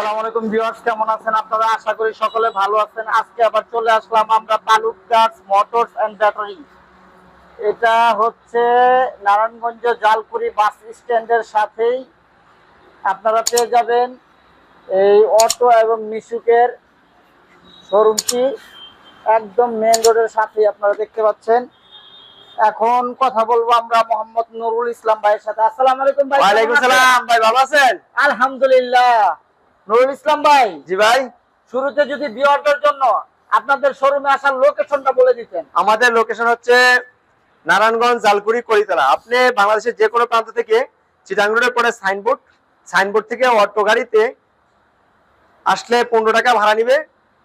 আসসালামু আলাইকুম ভিউয়ার্স কেমন আছেন আপনারা? আশা করি সকলে ভালো আছেন। আজকে আবার চলে আসলাম আমরা তালুকদার মোটরস এন্ড ব্যাটারি। এটা হচ্ছে নারায়ণগঞ্জ জালকুড়ি বাস স্ট্যান্ডের সাথেই আপনারা পেয়ে যাবেন এই অটো এবং মিশুকের শোরুমটি একদম মেন রোডের সাথেই আপনারা দেখতে পাচ্ছেন। এখন কথা বলব আমরা মোহাম্মদ নুরুল ইসলাম ভাইয়ের সাথে। আসসালামু আলাইকুম ভাই ওয়ালাইকুম সালাম ভাই ভালো আছেন? আলহামদুলিল্লাহ। নুরুল ইসলাম ভাই জি ভাই। শুরুতে যদি জন্য আপনাদের শোরুমে আসার লোকেশনটা বলে দিতেন। আমাদের লোকেশন হচ্ছে নারায়ণগঞ্জ জালকুড়ি করিতলা। আপনি বাংলাদেশের যে কোনো প্রান্ত থেকে চিটাং রোডের পরে সাইনবোর্ড সাইনবোর্ড থেকে অটো গাড়িতে আসলে পনেরো টাকা ভাড়া নিবে।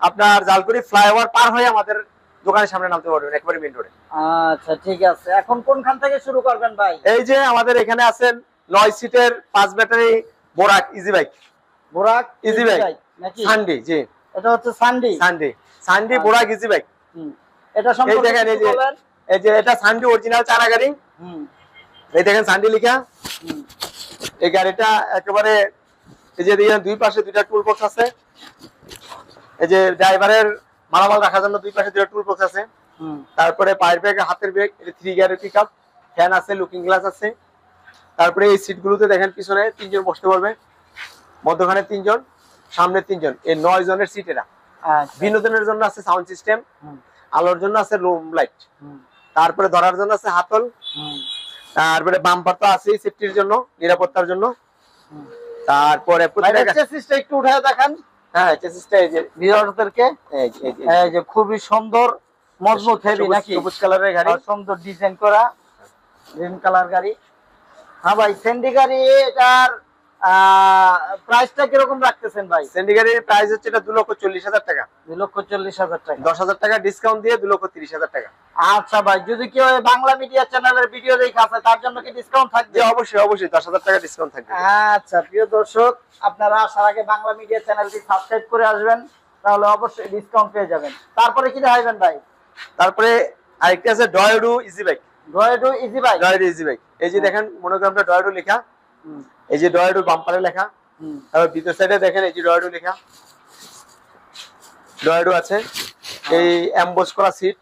আপনার জালকুড়ি ফ্লাইওভার পার হয়ে আমাদের দোকানের সামনে নামতে পারবেন একবারে মেন রোডে। আচ্ছা ঠিক আছে। এখন কোনখান থেকে শুরু করবেন ভাই? এই যে আমাদের এখানে আছেন নয় সিটের পাঁচ battery Borak easy bike Borak Sunday জি। এটা হচ্ছে Sunday Sunday Sunday. Borak easy এটা সম্পর্কে দেখেন, এই যে- এই যে এটা সানডে অরিজিনাল চারা গাড়ি হুম। এই দেখেন সানডে লিখা। এই গাড়িটা একেবারে এই যে দেখেন দুই পাশে দুইটা টুল বক্স আছে। এই যে ড্রাইভারের মালামাল রাখার জন্য দুই পাশে দুইটা টুল বক্স আছে। হুম। তারপরে পায়ের ব্যাগ হাতের ব্যাগ এটা থ্রি গিয়ারের পিক আপ ফ্যান আছে লুকিং গ্লাস আছে। তারপরে এই সিটগুলোতে দেখেন পিছনে তিনজন বসতে পারবে। মধ্যখানে তিনজন সামনে তিনজন। এই নয় জনের সিট এরা। আচ্ছা। বিনোদনের জন্য আছে সাউন্ড সিস্টেম আলোর জন্য আছে রুম লাইট তারপরে ধরার জন্য আছে হাতল। তারপরে বাম্পার তো আছেই সেফটির জন্য নিরাপত্তার জন্য। তারপরে একটু উঠায় দেখান। হ্যাঁ চেসিসটা এই যে ভিউয়ারদেরকে এই যে- এই যে- এই যে খুবই সুন্দর মজবুত হেভি নাকি? সবুজ কালারের গাড়ি। সুন্দর ডিজাইন করা। গ্রিন কালার গাড়ি। হ্যাঁ ভাই সেন্ডি গাড়ি এটার প্রাইসটা কীরকম রাখতেছেন ভাই? প্রাইস হচ্ছে এটা দু লক্ষ চল্লিশ হাজার টাকা। দুই লক্ষ চল্লিশ হাজার টাকা। হাজার টাকা ডিসকাউন্ট দিয়ে দু লক্ষ তিরিশ হাজার টাকা। আচ্ছা ভাই যদি কেউ বাংলা মিডিয়া চ্যানেলের ভিডিও দেখে আসে তার জন্য কি ডিসকাউন্ট থাকবে? অবশ্যই অবশ্যই হাজার টাকা ডিসকাউন্ট থাকবে। আচ্ছা প্রিয় দর্শক আপনারা আসার আগে বাংলা মিডিয়া চ্যানেলটি সাবস্ক্রাইব করে আসবেন তাহলে অবশ্যই ডিসকাউন্ট পেয়ে যাবেন। তারপরে কি দেখাইবেন ভাই? তারপরে আরেকটা আছে ডয়েডু ইজি বাইক ডয়েডু ইজি ভাই ডয়েডু ইজি বাইক এই যে দেখেন মনোগ্রামটা ডয়েডু লেখা। এই যে ডয়েডু বাম্পারে লেখা। তারপর ভিতর সাইডে দেখেন এই যে ডয়েডু লেখা। ডয়েডু আছে। এই অ্যাম্বোস করা সিট।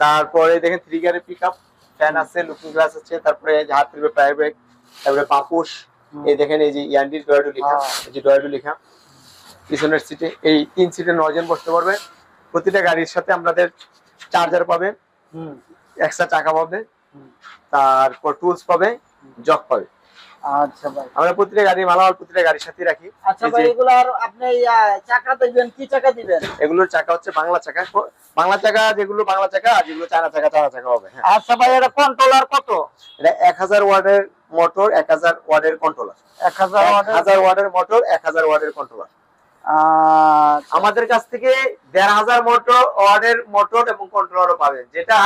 তারপরে দেখেন থ্রি গিয়ারের পিক আপ ফ্যান আছে লুকিং গ্লাস আছে তারপরে হাত তুলবে ব্রেক তারপরে পাপুস। এই দেখেন এই যে ইয়ান্ডির ডয়েডু লেখা। হ্যাঁ। এই যে ডয়েডু লেখা। পিছনের সিটে এই তিন সিটে নজন বসতে পারবে। প্রতিটা গাড়ির সাথে আমাদের চার্জার পাবে। এক্সট্রা টাকা পাবে। তারপর টুলস পাবে জক পাবে। আচ্ছা ভাই। আমরা প্রতিটা গাড়ি মালামাল প্রতিটা গাড়ির সাথে রাখি। আচ্ছা ভাই যে এগুলো আর আপনি চাকা দিবেন কি চাকা দিবেন? এগুলোর চাকা হচ্ছে বাংলা চাকা। বাংলা চাকা যেগুলো বাংলা চাকা আর যেগুলো চায়না চাকা চায়না চাকা হবে হ্যাঁ। আচ্ছা ভাই এটা কন্ট্রোলার কত? এটা মোটর কন্ট্রোলার ওয়াটের? মোটর কন্ট্রোলার আচ্ছা, আমাদের কাছ থেকে দেড় হাজার মোটর ওয়ার্ডের মোটর এবং কন্ট্রোলারও পাবেন যেটা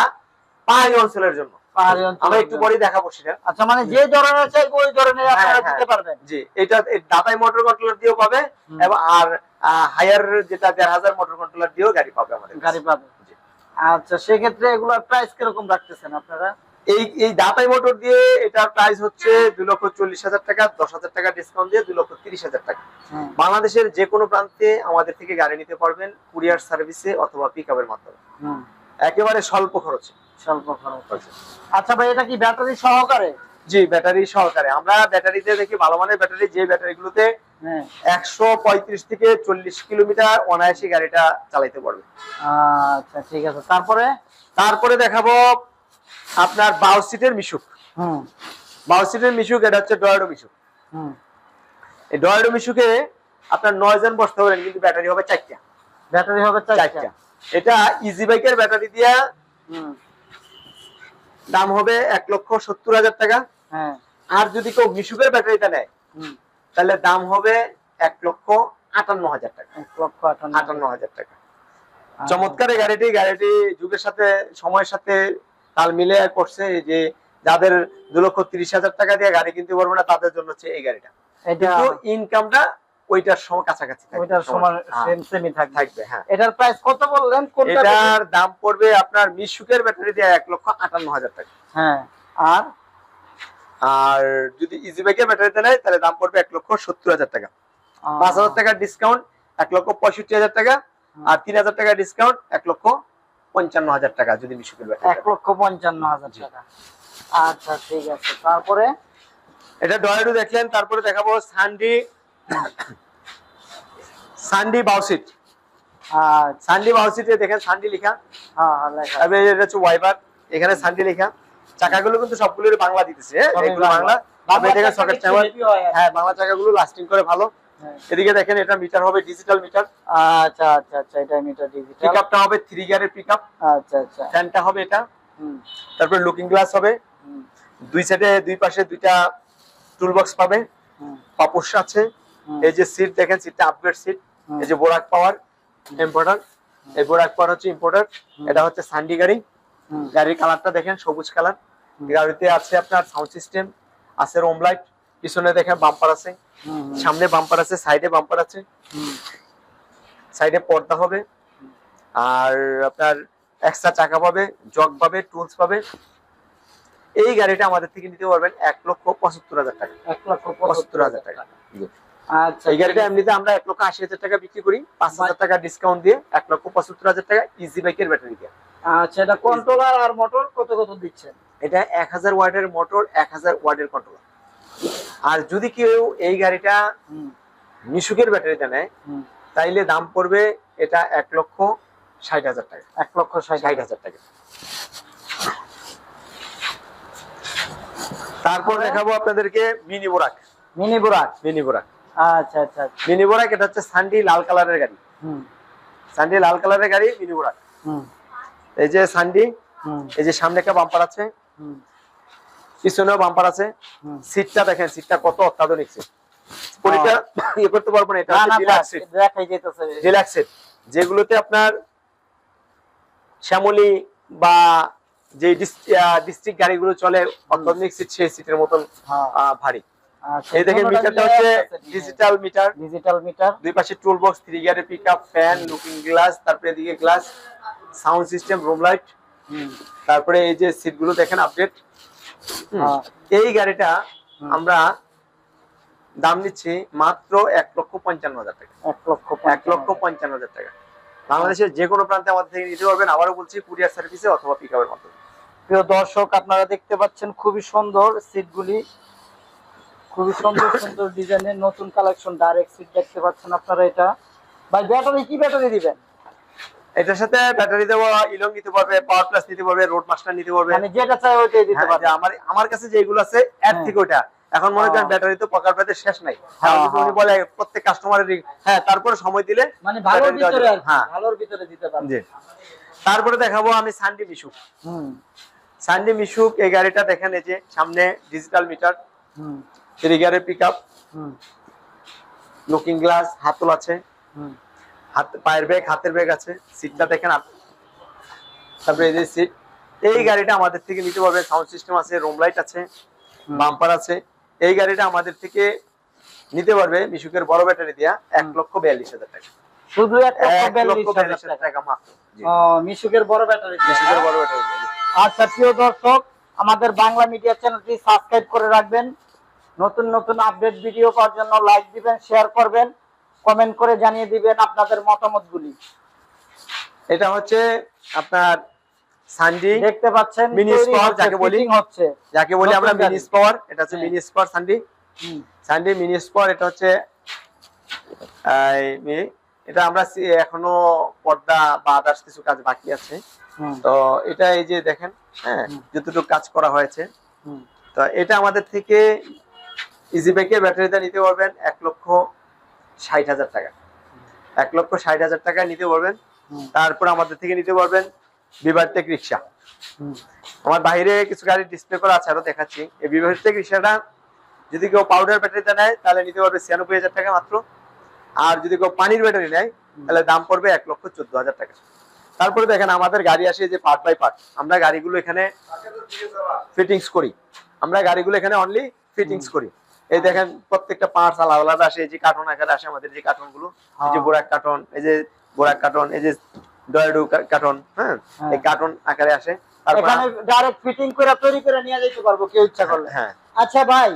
পাহাড়ি অঞ্চলের জন্য। পাহাড়ি অঞ্চলের আমরা একটু পরে দেখাবো সেটা। আচ্ছা মানে যে ধরনের চাইব ওই ধরনের হ্যাঁ, আপনারা হ্যাঁ। দিতে পারবেন। জি এটা এই দাতাই মোটর কন্ট্রোলার দিয়েও পাবে এবং আর হায়ার যেটা দেড় হাজার মোটর কন্ট্রোলার দিয়েও গাড়ি পাবে আমাদের গাড়ি পাবে। আচ্ছা সেক্ষেত্রে এগুলোর প্রাইস কীরকম রাখতেছেন আপনারা? এই এই দাতাই মোটর দিয়ে এটার প্রাইস হচ্ছে দুই লক্ষ চল্লিশ হাজার টাকা দশ হাজার টাকা ডিসকাউন্ট দিয়ে দুই লক্ষ তিরিশ হাজার টাকা। বাংলাদেশের যে কোনো প্রান্তে আমাদের থেকে গাড়ি নিতে পারবেন কুরিয়ার সার্ভিসে অথবা পিক আপের মাধ্যমে। একেবারে স্বল্প খরচে। স্বল্প খরচ আচ্ছা ভাই এটা কি ব্যাটারি সহকারে? জি ব্যাটারি সহকারে। আমরা ব্যাটারিতে দেখি ভালো মানের ব্যাটারি যে ব্যাটারিগুলোতে হ্যাঁ। একশো পঁয়ত্রিশ থেকে চল্লিশ কিলোমিটার অনায়াসী গাড়িটা চালাইতে পারবে। আচ্ছা ঠিক আছে। তারপরে? তারপরে দেখাবো আপনার বাউ সিটের মিশুক। হুম। বাউ সিটের মিশুক এটা হচ্ছে ডয়েডো মিশুক। হুম। এই ডয়েডো মিশুকে আপনার নয় জন বসতে পারেন কিন্তু ব্যাটারি হবে চারটা। ব্যাটারি হবে চারটা। চারটা। এটা ইজি বাইকের ব্যাটারি দিয়া হুম। দাম হবে এক লক্ষ সত্তর হাজার টাকা। হ্যাঁ। আর যদি কেউ মিশুকের ব্যাটারিটা নেয় তাহলে দাম হবে এক লক্ষ আটান্ন হাজার টাকা। এক লক্ষ আটান্ন হাজার। টাকা। চমৎকার এই গাড়িটি গাড়িটি যুগের সাথে সময়ের সাথে তাল মিলে করছে যে যাদের দু লক্ষ তিরিশ হাজার টাকা দিয়ে গাড়ি কিনতে পারবে না তাদের জন্য হচ্ছে এই গাড়িটা কিন্তু ইনকামটা ওইটার সময় কাছাকাছি ওইটার সমান সেম থাকবে। হ্যাঁ। এটার প্রাইস কত বললেন? কোনটা এটার দাম পড়বে আপনার মিশুকের ব্যাটারি দিয়ে এক লক্ষ আটান্ন হাজার টাকা। হ্যাঁ। আর? আর যদি ইজি ব্যাটারিতে নেয় তাহলে দাম পড়বে এক লক্ষ সত্তর হাজার টাকা। পাঁচ হাজার টাকার ডিসকাউন্ট এক লক্ষ পঁয়ষট্টি হাজার টাকা। আর তিন হাজার টাকার ডিসকাউন্ট এক লক্ষ পঞ্চান্ন হাজার টাকা যদি মিশুকের এক লক্ষ পঞ্চান্ন হাজার টাকা। আচ্ছা ঠিক আছে। তারপরে? এটা ডয়াডু দেখলেন তারপরে দেখাবো সানডি সানডি বাউসিট। আচ্ছা সানডি বাউসিটে দেখেন সানডি লেখা। হ্যাঁ হ্যাঁ, লেখা এটা হচ্ছে ওয়াইবার এখানে সানডি লেখা। চাকাগুলো কিন্তু সবগুলোর বাংলা দিতেছে হ্যাঁ? এগুলো বাংলা। বাংলা। দেখেন সকেট একটু চাওয়ার heavy হয় আর কি। হ্যাঁ বাংলা চাকাগুলো লাস্টিং করে ভালো। হ্যাঁ। এদিকে দেখেন এটা মিটার হবে ডিজিটাল মিটার আচ্ছা আচ্ছা আচ্ছা এটা মিটার ডিজিটাল পিক হবে থ্রি গিয়ারের পিক আপ আচ্ছা আচ্ছা। ফ্যানটা হবে এটা। তারপরে লুকিং গ্লাস হবে। দুই সাইডে দুই পাশে দুইটা টুল বক্স পাবে পাপোশ আছে। এই যে সিট দেখেন সিটটা আপগ্রেড সিট এই যে বোরাক পাওয়ার ইম্পোর্টার এই বোরাক পাওয়ার হচ্ছে ইম্পোর্টার এটা হচ্ছে সান্ডি গাড়ি। হুম, গাড়ির কালারটা দেখেন সবুজ কালার গাড়িতে আছে আপনার সাউন্ড সিস্টেম আছে রোম লাইট পিছনে দেখেন বাম্পার আছে। সামনে বাম্পার আছে সাইডে বাম্পার আছে। হুম, সাইডে পর্দা হবে। আর আপনার এক্সট্রা চাকা পাবে জগ পাবে টুলস পাবে। এই গাড়িটা আমাদের থেকে নিতে পারবেন এক লক্ষ পঁচাত্তর হাজার টাকা। এক লক্ষ পঁচাত্তর হাজার টাকা। আচ্ছা এই গাড়িটা এমনিতে আমরা এক লক্ষ আশি হাজার টাকা বিক্রি করি পাঁচ হাজার টাকা ডিসকাউন্ট দিয়ে এক লক্ষ পঁচাত্তর হাজার টাকা ইজি বাইকের ব্যাটারি দিয়ে। আচ্ছা এটা কন্ট্রোলার আর মোটর কত কত দিচ্ছেন? এটা এক হাজার ওয়াটের মোটর এক হাজার ওয়াটের কন্ট্রোলার আর যদি কেউ এই গাড়িটা মিশুকের ব্যাটারিতে নেয় তাইলে দাম পড়বে এটা এক লক্ষ ষাট হাজার টাকা। এক লক্ষ ষাট হাজার। টাকা। তারপর দেখাবো আপনাদেরকে mini Borak. Mini Burak. Mini Borak. আচ্ছা আচ্ছা আচ্ছা। মিনি বোরাক এটা হচ্ছে সানডি লাল কালারের গাড়ি। হুম। সানডি লাল কালারের গাড়ি মিনি বোরাক এই যে সানডি এই যে সামনে একটা বাম্পার আছে। হুম। পিছনেও বাম্পার আছে। সিটটা দেখেন সিটটা কত অত্যাধুনিক সিট পরীক্ষা ইয়ে করতে পারব না এটা ডিলাক্স ডিলাক্স সিট যেগুলোতে আপনার শ্যামলি বা যে ডিস্ট্রিক্ট গাড়িগুলো চলে অত্যাধুনিক সিট সেই সিটের মতন হ্যাঁ। ভারী। এই দেখেন মিটারটা হচ্ছে ডিজিটাল মিটার ডিজিটাল মিটার দুই পাশে টুল বক্স থ্রি গিয়ারের pick up fan looking glass তারপরে এদিকে glass sound system room light তারপরে এই যে সিটগুলো দেখেন আপডেট। এই গাড়িটা আমরা দাম নিচ্ছি মাত্র এক লক্ষ পঞ্চান্ন হাজার টাকা। এক লক্ষ এক লক্ষ পঞ্চান্ন হাজার টাকা। বাংলাদেশের যে কোনো প্রান্তে আমাদের থেকে নিতে পারবেন আবারও বলছি কুরিয়ার সার্ভিসে অথবা পিক আপের মাধ্যমে। প্রিয় দর্শক আপনারা দেখতে পাচ্ছেন খুবই সুন্দর সিটগুলি খুবই সুন্দর সুন্দর ডিজাইনের নতুন কালেকশন ডাইরেক্ট সিট দেখতে পাচ্ছেন আপনারা এটা। ভাই ব্যাটারি কি ব্যাটারি দিবেন? এটার সাথে ব্যাটারি দেওয়া ইলং নিতে পারবে পাওয়ার প্লাস নিতে পারবে রোড মাস্টার নিতে পারবে। মানে যেটা চাই ওইটাই দিতে হ্যাঁ, পারবেন। আমার আমার কাছে যেগুলো আছে এর হ্যাঁ। থেকে ওইটা। এখন মনে করেন। ব্যাটারি তো পকার পাতে শেষ নাই। হ্যাঁ, উনি। বলে প্রত্যেক কাস্টমারের হ্যাঁ তারপরে সময় দিলে মানে ভালোর ভিতরে হ্যাঁ। ভালোর ভিতরে দিতে পারবে জি। তারপরে দেখাবো আমি সানডি মিশুক হুম। সানডি মিশুক এই গাড়িটা দেখেন এই যে সামনে ডিজিটাল মিটার হুম। থ্রি গিয়ারের পিক আপ লুকিং গ্লাস হাতল আছে। হাত পায়ের ব্যাগ হাতের ব্যাগ আছে। সিটটা দেখেন তারপরে এই যে সিট এই গাড়িটা আমাদের থেকে নিতে পারবে সাউন্ড সিস্টেম আছে রুম লাইট আছে বাম্পার আছে। এই গাড়িটা আমাদের থেকে নিতে পারবে মিশুকের বড় ব্যাটারি দিয়া এক লক্ষ বিয়াল্লিশ হাজার টাকা। শুধু এক লক্ষ বিয়াল্লিশ বিয়াল্লিশ হাজার হাজার টাকা। মাত্র। মিশুকের বড় ব্যাটারি মিশুকের বড় ব্যাটারি। আচ্ছা প্রিয় দর্শক আমাদের বাংলা মিডিয়া চ্যানেলটি সাবস্ক্রাইব করে রাখবেন। নতুন নতুন আপডেট ভিডিও পাওয়ার জন্য লাইক দিবেন শেয়ার করবেন কমেন্ট করে জানিয়ে দিবেন আপনাদের মতামতগুলি। এটা হচ্ছে আপনার সানডি দেখতে পাচ্ছেন Mini তৈরি যাকে বলি। হচ্ছে। যাকে বলি আমরা মিনি স্পাওয়ার এটা হচ্ছে। মিনি স্পাওয়ার সানডি সানডে মিনি স্পট এটা হচ্ছে এটা আমরা এখনও পর্দা বা আদার্স কিছু কাজ বাকি আছে। তো এটা এই যে দেখেন হ্যাঁ যতটুকু কাজ করা হয়েছে। তো এটা আমাদের থেকে ইজি ব্যাকের ব্যাটারিটা নিতে পারবেন এক লক্ষ ষাট হাজার টাকা। এক লক্ষ ষাট হাজার টাকা নিতে পারবেন। তারপর আমাদের থেকে নিতে পারবেন বিভারটেক রিক্সা আমার বাইরে কিছু গাড়ি ডিসপ্লে করা আছে আরও দেখাচ্ছি। এই বিভারটেক রিক্সাটা যদি কেউ পাউডার ব্যাটারিতে নেয় তাহলে নিতে পারবে ছিয়ানব্বই হাজার টাকা মাত্র। আর যদি কেউ পানির ব্যাটারি নেয় তাহলে দাম পড়বে এক লক্ষ চোদ্দ হাজার টাকা। তারপরে দেখেন আমাদের গাড়ি আসে যে পার্ট বাই পার্ট আমরা গাড়িগুলো এখানে ফিটিংস করি। আমরা গাড়িগুলো এখানে অনলি ফিটিংস করি। এই দেখেন প্রত্যেকটা পার্টস আলাদা আলাদা আসে এই যে কার্টন আকারে আসে আমাদের যে কার্টনগুলো এই যে হ্যাঁ। বোরাক কার্টন এই যে বোরাক কার্টন এই যে ডয়াডু কার্টন হ্যাঁ? হ্যাঁ। এই কার্টন আকারে আসে। এখানে ডাইরেক্ট ফিটিং করে তৈরি করে নিয়ে যেতে পারব কেউ ইচ্ছা করলে। হ্যাঁ আচ্ছা ভাই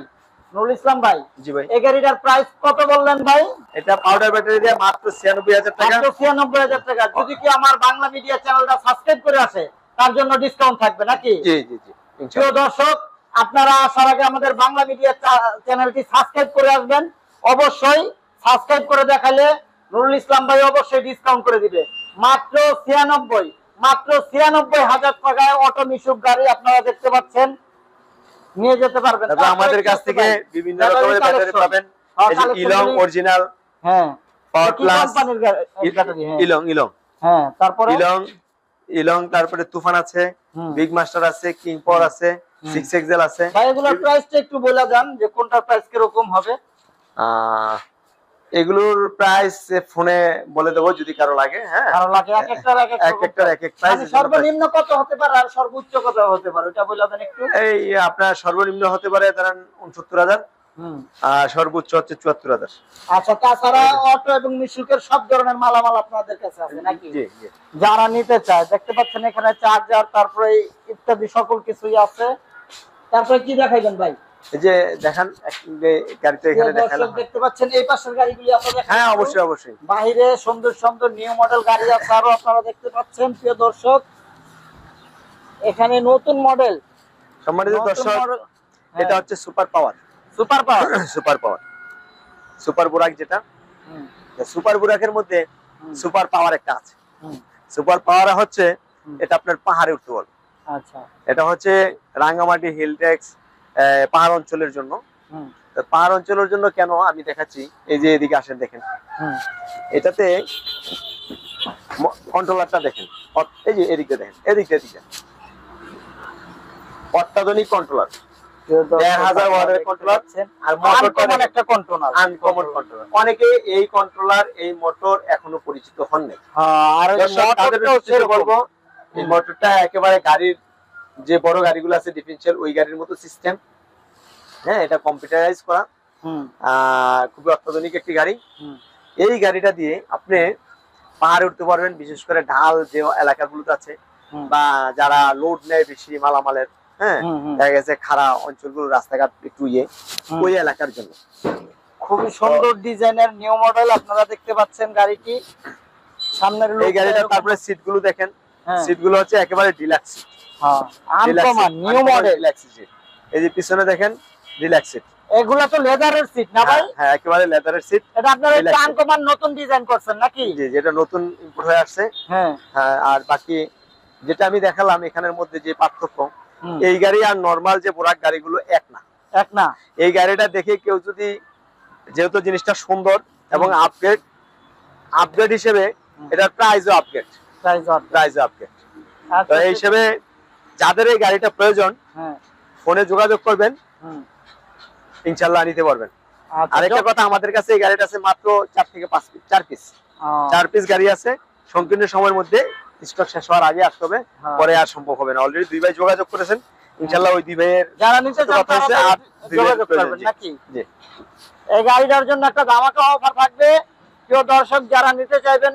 নুরুল ইসলাম ভাই জি ভাই। এই গাড়িটার প্রাইস কত বললেন ভাই? এটা পাউডার ব্যাটারি দিয়ে মাত্র ছিয়ানব্বই হাজার টাকা। মাত্র ছিয়ানব্বই হাজার টাকা। যদি কি আমার বাংলা মিডিয়া চ্যানেলটা সাবস্ক্রাইব করে আসে তার জন্য ডিসকাউন্ট থাকবে নাকি? জি জি জি প্রিয়। দর্শক আপনারা আসার আগে আমাদের বাংলা মিডিয়া চ্যানেলটি সাবস্ক্রাইব করে আসবেন। অবশ্যই সাবস্ক্রাইব করে দেখালে নুরুল ইসলাম ভাই অবশ্যই ডিসকাউন্ট করে দিবে। মাত্র ছিয়ানব্বই মাত্র ছিয়ানব্বই হাজার টাকায় অটো মিশুক গাড়ি আপনারা দেখতে পাচ্ছেন। নিয়ে যেতে পারবেন। আমাদের কাছ থেকে বিভিন্ন রকমের ব্যাটারি পাবেন। ইলং অরিজিনাল হ্যাঁ পাওয়ার প্লাস ইলং ইলং হ্যাঁ। তারপরে? ইলং ইলং তারপরে তুফান আছে বিগ মাস্টার আছে কিং পাওয়ার আছে। সিক্স এক্সেল আছে। ভাই এগুলোর প্রাইসটা একটু বলে যান যে কোনটার প্রাইস কীরকম হবে। এগুলোর প্রাইস ফোনে বলে দেবো যদি কারও লাগে হ্যাঁ? কারও লাগে এক একটার এক এক এক একটার এক এক প্রাইস মানে সর্বনিম্ন কত হতে পারে আর সর্বোচ্চ কত হতে পারে? ওটা বলে দেন একটু। এই আপনার সর্বনিম্ন হতে পারে ধরেন উনসত্তর হাজার। হুম। আর সর্বোচ্চ হচ্ছে চুয়াত্তর হাজার। আচ্ছা তাছাড়া অটো এবং মিশুকের সব ধরনের মালামাল আপনাদের কাছে আছে নাকি? জি জি। যারা নিতে চায় দেখতে পাচ্ছেন এখানে চার্জার তারপরে ইত্যাদি সকল কিছুই আছে। তারপরে কি দেখাইবেন ভাই? এই যে দেখান যে গাড়িতে এখানে দেখালাম। দেখতে পাচ্ছেন এই পাশের গাড়িগুলি আপনারা হ্যাঁ অবশ্যই অবশ্যই। বাহিরে সুন্দর সুন্দর নিউ মডেল গাড়ি আছে আরও আপনারা দেখতে পাচ্ছেন প্রিয় দর্শক। এখানে নতুন মডেল সম্মানিত দর্শক হ্যাঁ। এটা হচ্ছে super power super power super power super Burak যেটা সুপার বুরাকের মধ্যে সুপার পাওয়ার একটা আছে। সুপার পাওয়ার হচ্ছে এটা আপনার পাহাড়ে উঠতে বল আচ্ছা। এটা হচ্ছে রাঙ্গামাটি হিল ট্যাক্স পাহাড় অঞ্চলের জন্য। পাহাড় অঞ্চলের জন্য কেন? আমি দেখাচ্ছি। এই যে এদিকে আসেন দেখেন। এটাতে কন্ট্রোলারটা দেখেন। এই যে এদিকে দেখেন এদিকে এদিকে অত্যাধুনিক কন্ট্রোলার। অনেকে এই কন্ট্রোলার এই মোটর এখনও পরিচিত হন নাই হ্যাঁ। বলব। এই মোটরটা একেবারে গাড়ির যে বড় গাড়িগুলো আছে ডিফারেন্সিয়াল ওই গাড়ির মতো সিস্টেম হ্যাঁ এটা কম্পিউটারাইজ করা। খুবই অত্যাধুনিক একটি গাড়ি। এই গাড়িটা দিয়ে আপনি পাহাড়ে উঠতে পারবেন বিশেষ করে ঢাল যে এলাকাগুলোতে আছে বা যারা লোড নেয় বেশি মালামালের হ্যাঁ। দেখা গেছে খাড়া অঞ্চলগুলো রাস্তাঘাট একটু ইয়ে ওই এলাকার জন্য। খুবই সুন্দর ডিজাইনের নিউ মডেল আপনারা দেখতে পাচ্ছেন গাড়িটি। সামনের এই এরকম- তারপরে সিটগুলো দেখেন। সিটগুলো হচ্ছে একেবারে ডিলাক্স হ্যাঁ, নিউ মডেল এই যে পিছনে দেখেন রিল্যাক্স সিট এগুলা তো লেদারের সিট না ভাই? হ্যাঁ একেবারে লেদারের সিট এটা আপনারা আনকমন নতুন ডিজাইন করছেন নাকি? জি যেটা নতুন ইম্পোর্ট হয়ে আসছে। হ্যাঁ। হ্যাঁ, আর বাকি যেটা আমি দেখালাম এখানের মধ্যে যে পার্থক্য এই গাড়ি আর নর্মাল যে বোরাক গাড়িগুলো এক না। এক না? এই গাড়িটা দেখে কেউ যদি যেহেতু জিনিসটা সুন্দর এবং আপগ্রেড আপগ্রেড হিসেবে। এটার প্রাইসও আপগ্রেড প্রাইস আপগ্রেড তো এই হিসেবে যাদের এই গাড়িটা প্রয়োজন হ্যাঁ, ফোনে যোগাযোগ করবেন ইনশাল্লাহ নিতে পারবেন। আচ্ছা, আরেকটা কথা আমাদের কাছে এই গাড়িটা আছে মাত্র চার থেকে পাঁচ পিস চার পিস চার পিস গাড়ি আছে সংকীর্ণ সময়ের মধ্যে স্টক শেষ হওয়ার আগে আসতে হবে হ্যাঁ। পরে আর সম্ভব হবে না। অলরেডি দুই ভাই যোগাযোগ করেছেন ইনশাল্লাহ ওই দুই ভাইয়ের যারা নিতে যোগাযোগ করবেন নাকি? জি। এই গাড়িটার জন্য একটা ধামাকা অফার থাকবে। প্রিয় দর্শক যারা নিতে চাইবেন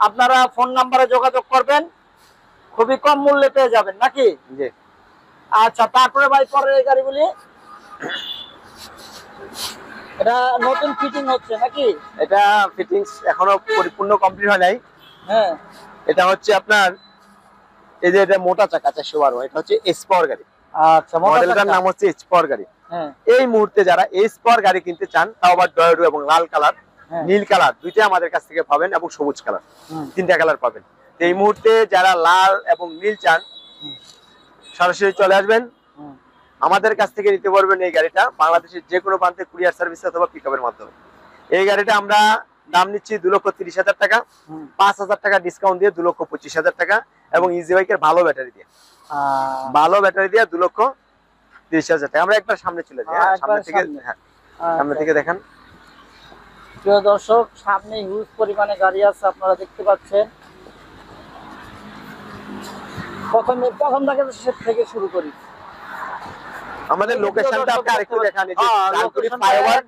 আপনারা ফোন নাম্বারে যোগাযোগ করবেন খুবই কম মূল্যে পেয়ে যাবেন নাকি? জি। আচ্ছা তারপরে ভাই পরে এই গাড়িগুলি। এটা নতুন ফিটিং হচ্ছে নাকি? এটা ফিটিংস এখনও পরিপূর্ণ কমপ্লিট হয় নাই। হ্যাঁ। এটা হচ্ছে আপনার এই যে এটা মোটা চাকা চারশো বারো এটা হচ্ছে এস পাওয়ার গাড়ি। আচ্ছা মডেলটার নাম হচ্ছে পাওয়ার গাড়ি। হ্যাঁ। এই মুহূর্তে যারা পাওয়ার গাড়ি কিনতে চান তাও আবার ডয়েডো এবং লাল কালার। নীল কালার দুইটাই আমাদের কাছ থেকে পাবেন এবং সবুজ কালার। তিনটা কালার পাবেন। তো এই মুহূর্তে যারা লাল এবং নীল চান সরাসরি চলে আসবেন। আমাদের কাছ থেকে নিতে পারবেন এই গাড়িটা বাংলাদেশের যে কোনো প্রান্তে কুরিয়ার সার্ভিস অথবা পিক মাধ্যমে। এই গাড়িটা আমরা দাম নিচ্ছি দু লক্ষ তিরিশ হাজার টাকা পাঁচ হাজার টাকা ডিসকাউন্ট দিয়ে দু লক্ষ পঁচিশ হাজার টাকা এবং ইজি বাইকের ভালো ব্যাটারি দিয়ে। ভালো ব্যাটারি দিয়ে দু লক্ষ তিরিশ হাজার টাকা। আমরা একবার সামনে চলে যাই হ্যাঁ, হ্যাঁ, সামনে থেকে। হ্যাঁ সামনে আচ্ছা। থেকে দেখেন। প্রিয় দর্শক সামনে হিউজ পরিমাণে গাড়ি আছে আপনারা দেখতে পাচ্ছেন। প্রথমে প্রথম থেকে শেষ থেকে শুরু করি। আমাদের লোকেশনটা আপনি আরেকটু দেখান এই যে হ্যাঁ, ফ্লাইওভার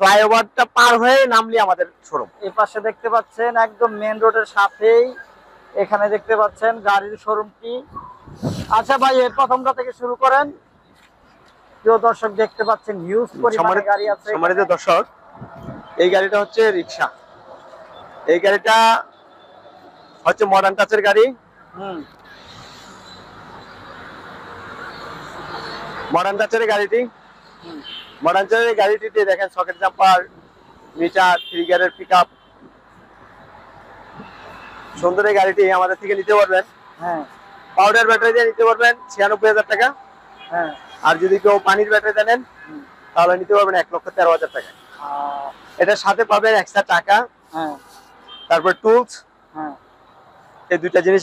ফ্লাইওভারটা পার হয়ে নামলি আমাদের শোরুম এই পাশে দেখতে পাচ্ছেন একদম মেন রোডের সাথেই। এখানে দেখতে পাচ্ছেন গাড়ির শোরুমটি আচ্ছা ভাই এর প্রথমটা থেকে শুরু করেন। প্রিয় দর্শক দেখতে পাচ্ছেন হিউজ পরিমাণে গাড়ি আছে সম্মানিত দর্শক এই গাড়িটা হচ্ছে রিক্সা এই গাড়িটা হচ্ছে মডার্ন টাচের গাড়ি। হুম। মডার্ন টাচের গাড়িটি। হুম। মডার্ন টাচের গাড়িটিতে দেখেন সকেট জাম্পার মিটার থ্রি গিয়ারের পিক আপ সুন্দর এই গাড়িটি আমাদের থেকে নিতে পারবেন। হ্যাঁ। পাউডার ব্যাটারি দিয়ে নিতে পারবেন ছিয়ানব্বই হাজার টাকা। হ্যাঁ। আর যদি কেউ পানির ব্যাটারি দেন হুম। তাহলে নিতে পারবেন এক লক্ষ তেরো হাজার টাকা এটার সাথে পাবেন এক্সট্রা টাকা হ্যাঁ। তারপর টুলস হ্যাঁ। এই দুইটা জিনিস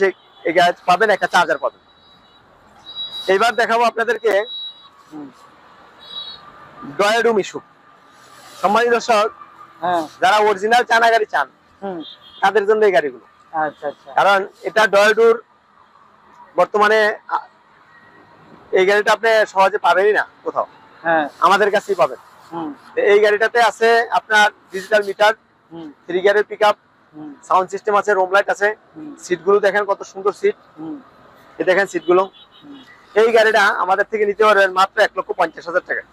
পাবেন একটা চার্জার পাবেন। এইবার দেখাবো আপনাদেরকে হুম, ডয়েডুম ইস্যু সম্মানিত দর্শক হ্যাঁ। যারা অরিজিনাল চানা গাড়ি চান হুম। তাদের জন্য এই গাড়িগুলো। আচ্ছা আচ্ছা। কারণ এটা ডয়েডুর বর্তমানে এই গাড়িটা আপনি সহজে পাবেনই না কোথাও। হ্যাঁ। আমাদের কাছেই পাবেন। এই গাড়িটাতে আছে আপনার ডিজিটাল মিটার হুম। থ্রি গিয়ারের পিক আপ সাউন্ড সিস্টেম আছে রোম লাইট আছে। সিটগুলো দেখেন কত সুন্দর সিট এই দেখেন সিটগুলো। এই গাড়িটা আমাদের থেকে নিতে পারবেন মাত্র এক লক্ষ পঞ্চাশ হাজার টাকা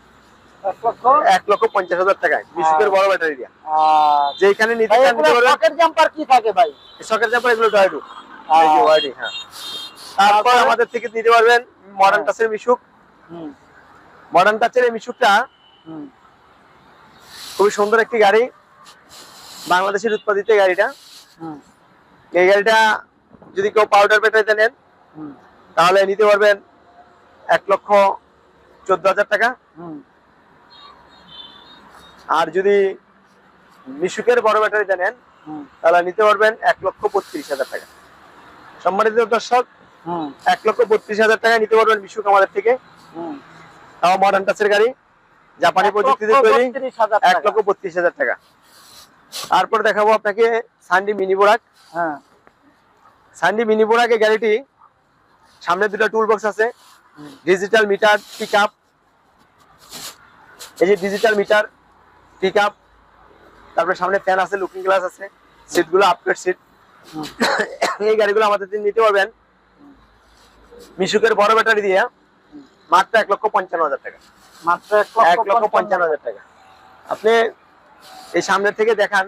এক লক্ষ? পঞ্চাশ হাজার টাকায়। বিশুকের বড় ব্যাটারি দিয়া। আহ, যেখানে নিতে পকেট জাম্পার কি থাকে ভাই? সকের জাম্পার এগুলো ডয়ডু ওয়াইডি হ্যাঁ। তারপর আমাদের থেকে নিতে পারবেন মডার্ন। টাচের মিশুক। মডার্ন টাচের এই মিশুকটা খুবই সুন্দর একটি গাড়ি। বাংলাদেশের উৎপাদিত গাড়িটা। এই গাড়িটা যদি কেউ পাউডার ব্যাটারিতে নেন, তাহলে নিতে পারবেন এক লক্ষ চোদ্দ হাজার টাকা। আর যদি মিশুকের বড় ব্যাটারিতে নেন, তাহলে নিতে পারবেন এক লক্ষ বত্রিশ হাজার টাকা। সম্মানিত দর্শক, এক লক্ষ বত্রিশ হাজার টাকা নিতে পারবেন মিশুক আমাদের থেকে। তাও মডার্ন টাচের গাড়ি। জাপানি প্রযুক্তিতে তৈরি এক লক্ষ বত্রিশ হাজার টাকা। তারপর দেখাবো আপনাকে সান্ডি মিনি বোরাক হ্যাঁ। সান্ডি মিনি বোরাক গাড়িটি সামনে দুটো টুল বক্স আছে। ডিজিটাল মিটার পিক আপ এই যে ডিজিটাল মিটার পিক আপ তারপরে সামনে ফ্যান আছে লুকিং গ্লাস আছে। সিটগুলো আপগ্রেড সিট এই গাড়িগুলো আমাদের নিতে পারবেন। মিশুকের বড় ব্যাটারি দিয়ে। মাত্র এক লক্ষ পঞ্চান্ন হাজার টাকা। মাত্র এক লক্ষ পঞ্চান্ন হাজার টাকা। আপনি এই সামনে থেকে দেখান।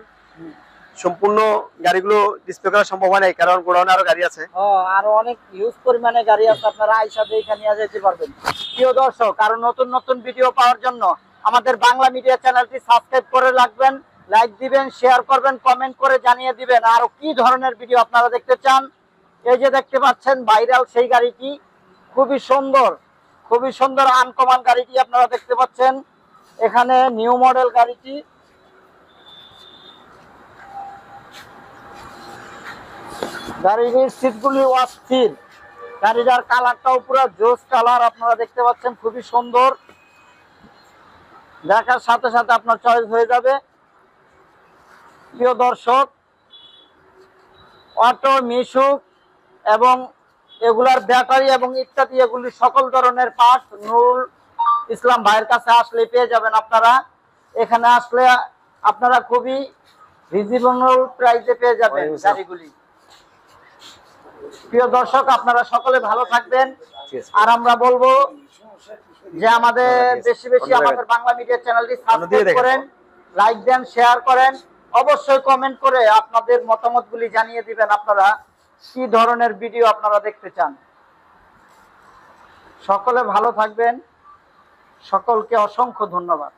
সম্পূর্ণ গাড়িগুলো ডিসপ্লে করা সম্ভব হয় নাই কারণ গোডাউনে আরও গাড়ি আছে। আরও অনেক ইউজ পরিমাণে গাড়ি আছে আপনারা আইসা দেখে নিয়ে যেতে পারবেন। প্রিয় দর্শক আরও নতুন নতুন ভিডিও পাওয়ার জন্য আমাদের বাংলা মিডিয়া চ্যানেলটি সাবস্ক্রাইব করে রাখবেন লাইক দিবেন শেয়ার করবেন কমেন্ট করে জানিয়ে দিবেন আরও কি ধরনের ভিডিও আপনারা দেখতে চান? এই যে দেখতে পাচ্ছেন ভাইরাল সেই গাড়িটি খুবই সুন্দর। খুবই সুন্দর আনকমান গাড়িটি আপনারা দেখতে পাচ্ছেন। এখানে নিউ মডেল গাড়িটি। গাড়ির সিটগুলি অস্থির। গাড়িটার কালারটাও পুরো জোস কালার, আপনারা দেখতে পাচ্ছেন, খুবই সুন্দর। দেখার সাথে সাথে আপনার চয়েস হয়ে যাবে। প্রিয় দর্শক, অটো, মিশুক এবং এগুলার ব্যাটারি এবং ইত্যাদি এগুলি সকল ধরনের পার্ট নুরুল ইসলাম ভাইয়ের কাছে আসলে পেয়ে যাবেন আপনারা। এখানে আসলে আপনারা খুবই রিজনেবল প্রাইসে পেয়ে যাবেন গাড়িগুলি। প্রিয় দর্শক আপনারা সকলে ভালো থাকবেন। আর আমরা বলব যে আমাদের বেশি বেশি আমাদের বাংলা মিডিয়া চ্যানেলটি সাবস্ক্রাইব করেন লাইক দেন শেয়ার করেন। অবশ্যই কমেন্ট করে আপনাদের মতামতগুলি জানিয়ে দিবেন আপনারা। কি ধরনের ভিডিও আপনারা দেখতে চান? সকলে ভালো থাকবেন। সকলকে অসংখ্য ধন্যবাদ।